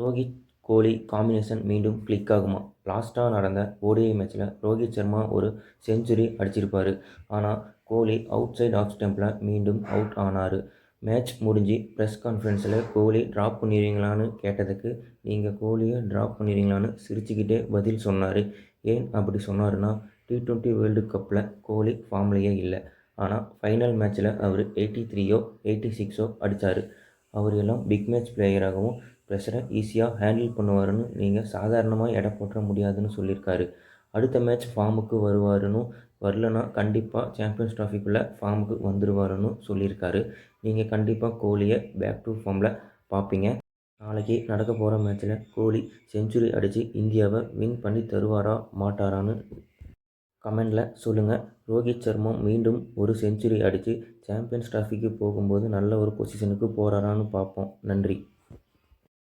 Rohit Kohli combination மீண்டும் click ஆகுமா? லாஸ்ட்டாக நடந்த ஓடிஐ மேட்ச்சில் ரோஹித் சர்மா ஒரு செஞ்சுரி அடிச்சிருப்பார். ஆனால் கோலி அவுட் சைட் ஆஃப் ஸ்டெம்பில் மீண்டும் அவுட் ஆனார். மேட்ச் முடிஞ்சு ப்ரெஸ் கான்ஃபரன்ஸில் கோலி ட்ராப் பண்ணிடுவீங்களான்னு கேட்டதுக்கு நீங்கள் கோலியை ட்ராப் பண்ணிடுவீங்களான்னு சிரிச்சுக்கிட்டே பதில் சொன்னார். ஏன் அப்படி சொன்னாருன்னா டி ட்வெண்ட்டி வேர்ல்டு கப்பில் கோலி ஃபார்ம்லேயே இல்லை. ஆனால் ஃபைனல் மேட்ச்சில் அவர் எயிட்டி த்ரீயோ எயிட்டி சிக்ஸோ அடித்தார் அவர் எல்லாம் பிக் மேட்ச் பிளேயராகவும் ப்ரெஷரை ஈஸியாக ஹேண்டில் பண்ணுவாருன்னு நீங்கள் சாதாரணமாக எடை போட்டுற முடியாதுன்னு சொல்லியிருக்காரு. அடுத்த மேட்ச் ஃபார்முக்கு வருவாருன்னு வரலனா கண்டிப்பாக சாம்பியன்ஸ் ட்ராஃபிக்குள்ளே ஃபார்முக்கு வந்துடுவாருன்னு சொல்லியிருக்காரு. நீங்கள் கண்டிப்பாக கோலியை பேக் டு ஃபார்மில் பார்ப்பீங்க நாளைக்கு நடக்க போகிற மேட்ச்சில் கோலி செஞ்சுரி அடித்து இந்தியாவை வின் பண்ணி தருவாரா மாட்டாரான்னு கமெண்டில் சொல்லுங்கள் ரோஹித் சர்மா மீண்டும் ஒரு செஞ்சுரி அடித்து சாம்பியன்ஸ் ட்ராஃபிக்கு போகும்போது நல்ல ஒரு பொசிஷனுக்கு போகிறாரான்னு பார்ப்போம் நன்றி.